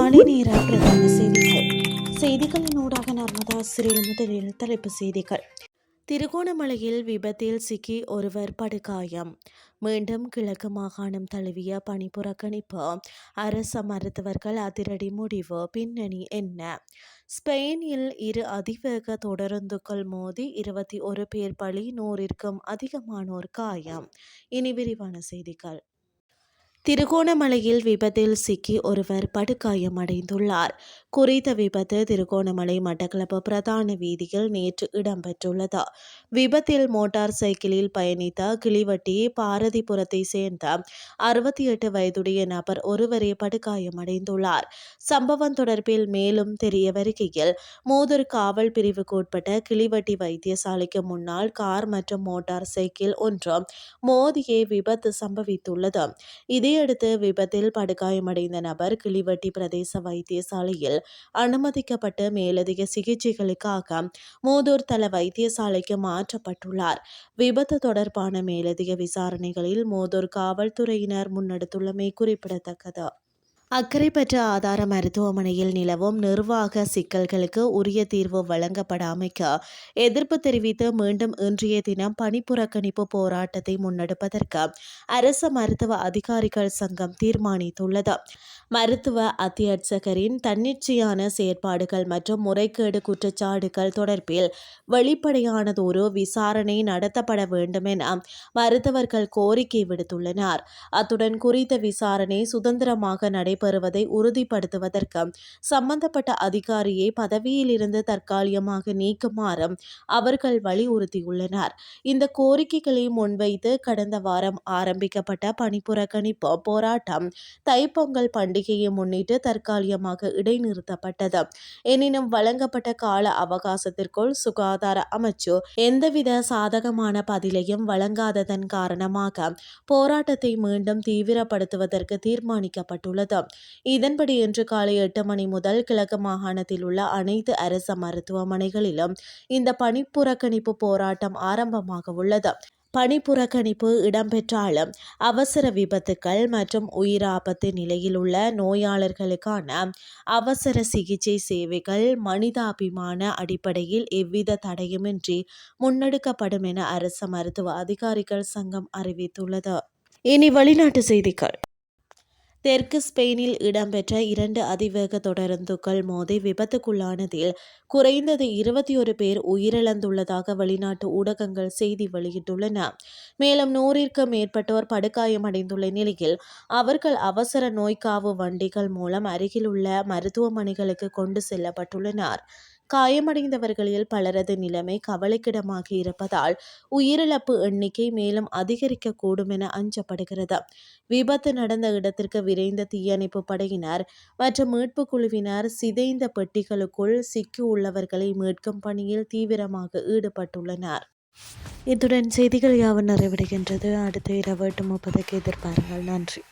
காலை நேர பிரதான செய்திகள் செய்திகளின் ஊடாக நர்மதா சிறில் முதலில் தலைப்பு செய்திகள். திருகோணமலையில் விபத்தில் சிக்கி ஒருவர் படுகாயம். மீண்டும் கிழக்கு மாகாணம் தழுவிய பணி புறக்கணிப்பு. அரச மருத்துவர்கள் அதிரடி முடிவு. பின்னணி என்ன? ஸ்பெயினில் இரு அதிவேக தொடருந்துகள் மோதி இருபத்தி ஒரு பேர் பலி நூறிற்கும் அதிகமானோர் காயம். இனி விரிவான செய்திகள். திருகோணமலையில் விபத்தில் சிக்கி ஒருவர் படுகாயமடைந்துள்ளார் குறித்த விபத்து திருகோணமலை மட்டக்களப்பு பிரதான வீதியில் நேற்று இடம்பெற்றுள்ளது. விபத்தில் மோட்டார் சைக்கிளில் பயணித்த கிளிவட்டி பாரதிபுரத்தை சேர்ந்த அறுபத்தி எட்டு வயதுடைய நபர் ஒருவரே படுகாயமடைந்துள்ளார் சம்பவம் தொடர்பில் மேலும் தெரிய வருகையில் மூதூர் காவல் பிரிவுக்கு உட்பட்ட கிளிவட்டி வைத்தியசாலைக்கு முன்னால் கார் மற்றும் மோட்டார் சைக்கிள் ஒன்று மோதியே விபத்து சம்பவித்துள்ளது. இதையடுத்து விபத்தில் படுகாயமடைந்த நபர் கிளிவட்டி பிரதேச வைத்தியசாலையில் அனுமதிக்கப்பட்டு மேலதிக சிகிச்சைகளுக்காக மூதூர் தள வைத்தியசாலைக்கு மாற்றப்பட்டுள்ளார். விபத்து தொடர்பான மேலதிக விசாரணைகளில் மூதூர் காவல்துறையினர் முன்னெடுத்துள்ளமை குறிப்பிடத்தக்கது. அக்கறைப்பற்ற ஆதார மருத்துவமனையில் நிலவும் நிர்வாக சிக்கல்களுக்கு உரிய தீர்வு வழங்கப்படாமைக்கு எதிர்ப்பு தெரிவித்து மீண்டும் இன்றைய தினம் பணிப்புறக்கணிப்பு போராட்டத்தை முன்னெடுப்பதற்கு அரச மருத்துவ அதிகாரிகள் சங்கம் தீர்மானித்துள்ளது. மருத்துவ அத்தியட்சகரின் தன்னிச்சையான செயற்பாடுகள் மற்றும் முறைகேடு குற்றச்சாட்டுகள் தொடர்பில் வெளிப்படையானதொரு விசாரணை நடத்தப்பட வேண்டும் என மருத்துவர்கள் கோரிக்கை விடுத்துள்ளனர். அத்துடன் குறித்த விசாரணை சுதந்திரமாக நடைபெறுவதை உறுதிப்படுத்துவதற்கு சம்பந்தப்பட்ட அதிகாரியை பதவியிலிருந்து தற்காலிகமாக நீக்குமாறு அவர்கள் வலியுறுத்தியுள்ளனர். இந்த கோரிக்கைகளை முன்வைத்து கடந்த வாரம் ஆரம்பிக்கப்பட்ட பணிப்புறக்கணிப்பு போராட்டம் தைப்பொங்கல் பண்டிகையை முன்னிட்டு தற்காலிகமாக இடைநிறுத்தப்பட்டது. எனினும் வழங்கப்பட்ட கால அவகாசத்திற்குள் சுகாதார அமைச்சு எந்தவித சாதகமான பதிலையும் வழங்காததன் காரணமாக போராட்டத்தை மீண்டும் தீவிரப்படுத்துவதற்கு தீர்மானிக்கப்பட்டுள்ளது. இதன்படி இன்று காலை எட்டு மணி முதல் கிழக்கு மாகாணத்தில் உள்ள அனைத்து அரச மருத்துவமனைகளிலும் இந்த பணிப்புறக்கணிப்பு போராட்டம் ஆரம்பமாக உள்ளது. பணிப்புறக்கணிப்பு இடம்பெற்றாலும் அவசர விபத்துக்கள் மற்றும் உயிராபத்து நிலையில் உள்ள நோயாளர்களுக்கான அவசர சிகிச்சை சேவைகள் மனிதாபிமான அடிப்படையில் எவ்வித தடையுமின்றி முன்னெடுக்கப்படும் என அரச மருத்துவ அதிகாரிகள் சங்கம் அறிவித்துள்ளது. இனி வெளிநாட்டு செய்திகள். தெற்கு ஸ்பெயினில் இடம்பெற்ற இரண்டு அதிவேக தொடருந்துகள் மோதி விபத்துக்குள்ளானதில் குறைந்தது இருபத்தி ஒரு பேர் உயிரிழந்துள்ளதாக வெளிநாட்டு ஊடகங்கள் செய்தி வெளியிட்டுள்ளன. மேலும் நூறிற்கும் மேற்பட்டோர் படுகாயமடைந்துள்ள நிலையில் அவர்கள் அவசர நோய்க்காவு வண்டிகள் மூலம் அருகிலுள்ள மருத்துவமனைகளுக்கு கொண்டு செல்லப்பட்டுள்ளனர். காயமடைந்தவர்களில் பலரது நிலைமை கவலைக்கிடமாக இருப்பதால் உயிரிழப்பு எண்ணிக்கை மேலும் அதிகரிக்கக்கூடும் என அஞ்சப்படுகிறது. விபத்து நடந்த இடத்திற்கு விரைந்த தீயணைப்பு படையினர் மற்றும் மீட்பு குழுவினர் சிதைந்த பெட்டிகளுக்குள் சிக்கியுள்ளவர்களை மீட்கும் பணியில் தீவிரமாக ஈடுபட்டுள்ளனர். இத்துடன் செய்திகள் யாவும் நிறைவடைகின்றது. அடுத்த இரவு எட்டு முப்பதுக்கு எதிர்பாருங்கள் நன்றி.